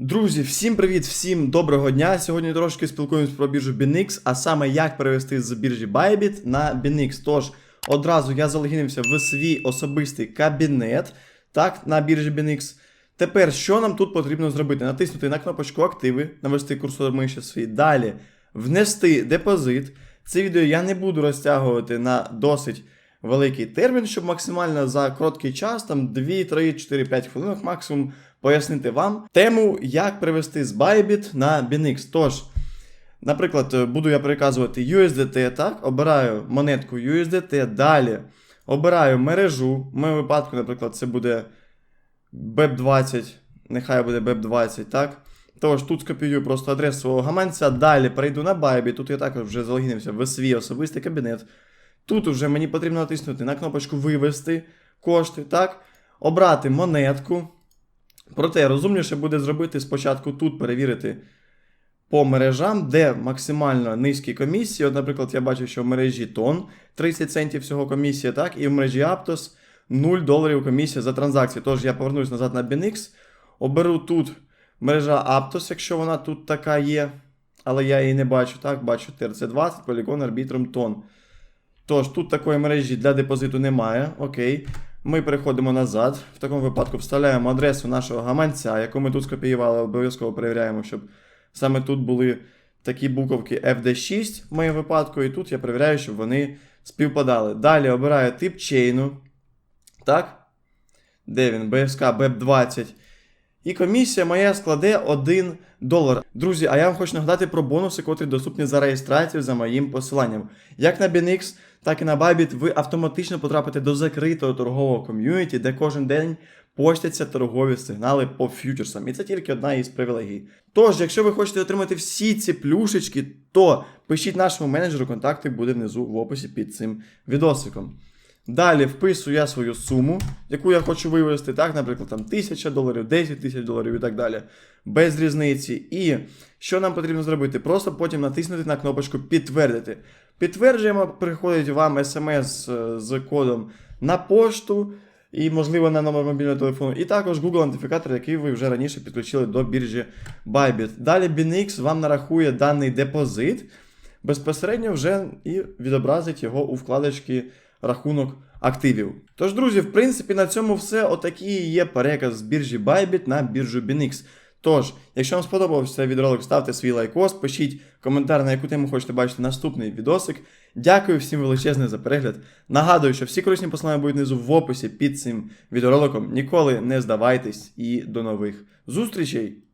Друзі, всім привіт, всім доброго дня. Сьогодні трошки спілкуємось про біржу BinX, а саме як перевести з біржі Bybit на BinX. Тож одразу я залогінився в свій особистий кабінет, так, на біржі BinX. Тепер що нам тут потрібно зробити? Натиснути на кнопочку активи, навести курсор миші свій. Далі внести депозит. Це відео я не буду розтягувати на досить великий термін, щоб максимально за короткий час, там 2, 3, 4, 5 хвилинок максимум пояснити вам тему, як перевести з Bybit на BinX. Тож, наприклад, буду я переказувати USDT, так, обираю монетку USDT, далі обираю мережу. В моєму випадку, наприклад, це буде BEP20, нехай буде BEP20, так. Тож тут скопіюю просто адресу свого гаманця, далі перейду на Bybit, тут я також вже залогінився в свій особистий кабінет. Тут вже мені потрібно натиснути на кнопочку Вивести кошти, так? Обрати монетку. Проте розумніше буде зробити спочатку тут перевірити по мережам, де максимально низькі комісії. От, наприклад, я бачу, що в мережі Тон 30 центів всього комісія, так, і в мережі Aptos 0 доларів комісія за транзакції. Тож я повернусь назад на BinX, оберу тут мережа Aptos, якщо вона тут така є. Але я її не бачу, так, бачу TRC20, Polygon, Arbitrum, Тон. Тож, тут такої мережі для депозиту немає. Окей. Ми переходимо назад. В такому випадку вставляємо адресу нашого гаманця, яку ми тут скопіювали, обов'язково перевіряємо, щоб саме тут були такі буковки FD6 в моєму випадку, і тут я перевіряю, щоб вони співпадали. Далі обираю тип чейну. Так? Де він? BSK BEP20. І комісія моя складе 1 долар. Друзі, а я вам хочу нагадати про бонуси, котрі доступні за реєстрацію за моїм посиланням. Як на BinX, так і на Bybit ви автоматично потрапите до закритого торгового ком'юніті, де кожен день постяться торгові сигнали по фьючерсам. І це тільки одна із привілегій. Тож, якщо ви хочете отримати всі ці плюшечки, то пишіть нашому менеджеру, контакти буде внизу в описі під цим відосиком. Далі вписую я свою суму, яку я хочу вивести, так, наприклад, там 1000 доларів, 10 тисяч доларів і так далі. Без різниці. І що нам потрібно зробити? Просто потім натиснути на кнопочку підтвердити. Підтверджуємо, приходить вам смс е, з кодом на пошту і, можливо, на номер мобільного телефону. І також Google ідентифікатор, який ви вже раніше підключили до біржі Bybit. Далі BinX вам нарахує даний депозит, безпосередньо вже і відобразить його у вкладочці рахунок активів. Тож, друзі, в принципі, на цьому все. Отакий є переказ з біржі Bybit на біржу BinX. Тож, якщо вам сподобався цей відеоролик, ставте свій лайкос, пишіть коментар, на яку тему хочете бачити наступний відосик. Дякую всім величезне за перегляд. Нагадую, що всі корисні посилання будуть внизу в описі під цим відеороликом. Ніколи не здавайтесь і до нових зустрічей!